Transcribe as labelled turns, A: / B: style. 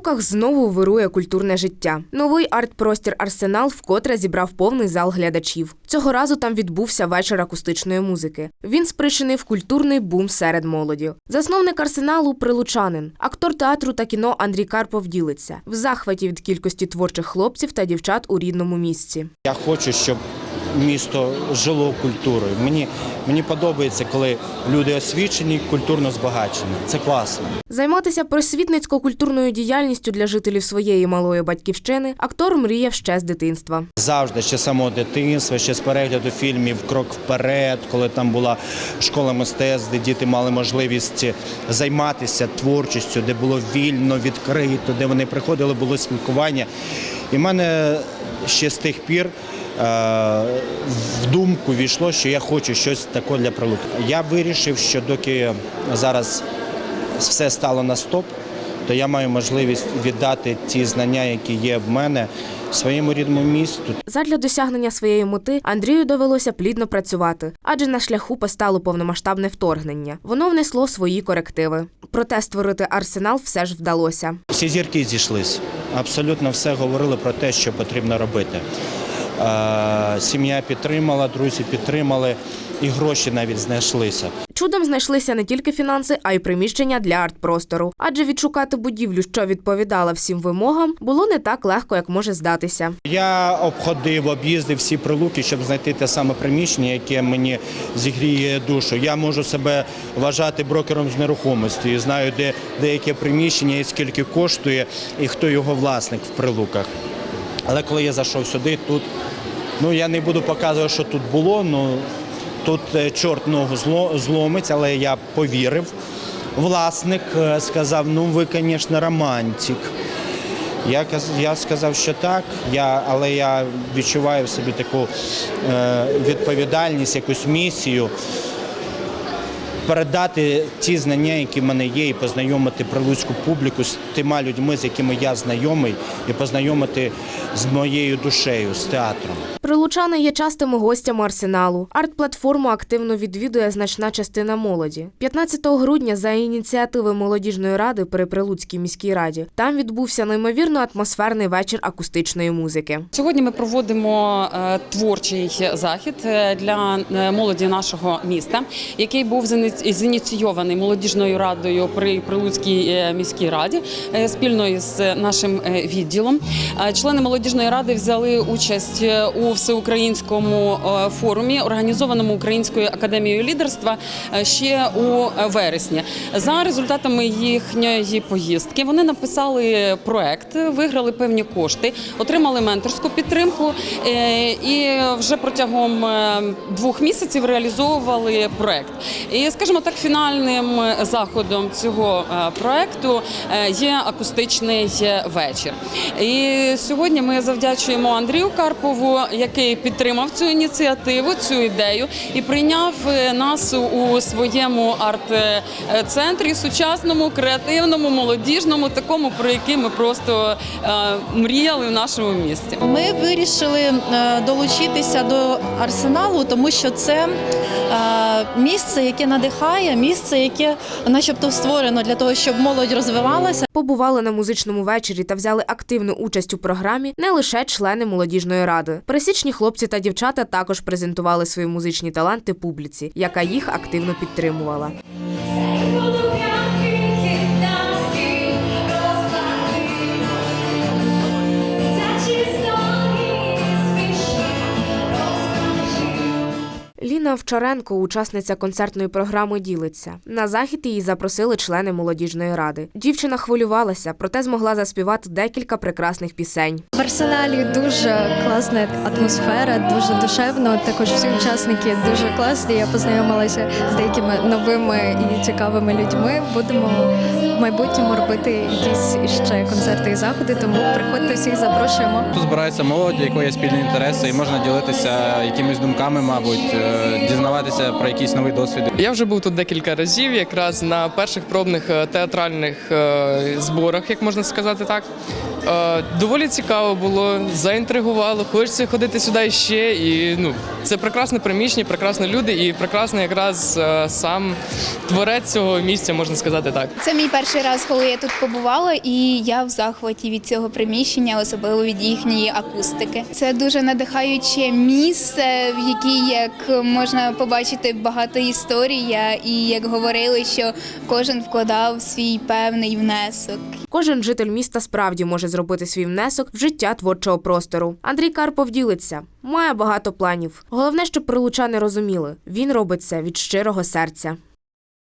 A: Прилуках знову вирує культурне життя. Новий арт-простір Арсенал вкотре зібрав повний зал глядачів. Цього разу там відбувся вечір акустичної музики. Він спричинив культурний бум серед молоді. Засновник арсеналу прилучанин, актор театру та кіно Андрій Карпов ділиться в захваті від кількості творчих хлопців та дівчат у рідному місці.
B: Я хочу, щоб місто жило культурою. Мені, мені подобається, коли люди освічені, культурно збагачені. Це класно.
A: Займатися просвітницько-культурною діяльністю для жителів своєї малої батьківщини актор мріяв ще з дитинства.
B: Завжди ще самого дитинства, ще з перегляду фільмів Крок вперед, коли там була школа мистецтв, де діти мали можливість займатися творчістю, де було вільно, відкрито, де вони приходили, було спілкування. І в мене ще з тих пір. е, В думку війшло, що я хочу щось таке для прилуки. Я вирішив, що доки зараз все стало на стоп, то я маю можливість віддати ті знання, які є в мене своєму рідному місту.
A: Задля досягнення своєї мети Андрію довелося плідно працювати, адже на шляху постало повномасштабне вторгнення. Воно внесло свої корективи. Проте створити арсенал все ж вдалося.
B: Всі зірки зійшлись. Абсолютно все говорили про те, що потрібно робити. Е, Сім'я підтримала, друзі підтримали, і гроші навіть знайшлися.
A: Чудом знайшлися не тільки фінанси, а й приміщення для арт-простору. Адже відшукати будівлю, що відповідала всім вимогам, було не так легко, як може здатися.
B: Я обходив, об'їздив всі прилуки, щоб знайти те саме приміщення, яке мені зігріє душу. Я можу себе вважати брокером з нерухомості і знаю, де деяке приміщення і скільки коштує, і хто його власник в прилуках. Але коли я зайшов сюди, тут ну я не буду показувати, що тут було. Ну тут е, чорт ногу зло, зломить, але я повірив. Власник е, сказав: ну ви, звісно, романтик. Я, я сказав, що так, я, але я відчуваю в собі таку е, відповідальність, якусь місію передати ті знання, які в мене є, і познайомити прилуцьку публіку з тими людьми, з якими я знайомий, і познайомити з моєю душею, з театром.
A: Прилучани є частими гостями арсеналу. Арт-платформу активно відвідує значна частина молоді. 15 грудня за ініціативи молодіжної ради при Прилуцькій міській раді там відбувся неймовірно атмосферний вечір акустичної музики.
C: Сьогодні ми проводимо е, творчий захід е, для е, молоді нашого міста, який був зіні- зініційований молодіжною радою при Прилуцькій е, міській раді е, спільно із нашим е, відділом. Члени молодіжної ради взяли участь у всеукраїнському форумі, організованому Українською академією лідерства ще у вересні. За результатами їхньої поїздки вони написали проект, виграли певні кошти, отримали менторську підтримку і вже протягом двох місяців реалізовували проект. І скажімо так, фінальним заходом цього е, проекту е, є акустичний вечір. І сьогодні ми завдячуємо Андрію Карпову, який підтримав цю ініціативу, цю ідею і прийняв е, нас у своєму арт-центрі сучасному, креативному, молодіжному, такому, про який ми просто е, мріяли в нашому місті.
D: Ми вирішили е, долучитися до арсеналу, тому що це е, місце, яке надихає, місце, яке, начебто, створено для того, щоб молодь розвивалася.
A: Побували на музичному вечорі та взяли активну участь у програмі не лише члени молодіжної ради. Пересічні хлопці та дівчата також презентували свої музичні таланти публіці, яка їх активно підтримувала. Ліна Овчаренко, учасниця концертної програми, ділиться. На захід її запросили члени молодіжної ради. Дівчина хвилювалася, проте змогла заспівати декілька прекрасних пісень.
E: В арсеналі дуже класна атмосфера, дуже душевно. Також всі учасники дуже класні. Я познайомилася з деякими новими і цікавими людьми. Будемо в майбутньому робити якісь іще концерти і заходи. Тому приходьте всіх запрошуємо.
F: Тут збирається молодь, у якої є спільні інтереси, і можна ділитися якимись думками, мабуть, е, дізнаватися про якийсь новий досвід.
G: Я вже був тут декілька разів, якраз на перших пробних е, театральних е, зборах, як можна сказати так. Доволі цікаво було, заінтригувало, хочеться ходити сюди ще. І ну, це прекрасне приміщення, прекрасні люди і прекрасний якраз сам творець цього місця, можна сказати так.
H: Це мій перший раз, коли я тут побувала, і я взагалі захваті від цього приміщення, особливо від їхньої акустики. Це дуже надихаюче місце, в якій як можна побачити багато історій, і як говорили, що кожен вкладав свій певний внесок.
A: Кожен житель міста справді може зробити свій внесок в життя творчого простору. Андрій Карпов ділиться, має багато планів. Головне, щоб прилучани розуміли, він робить це від щирого серця.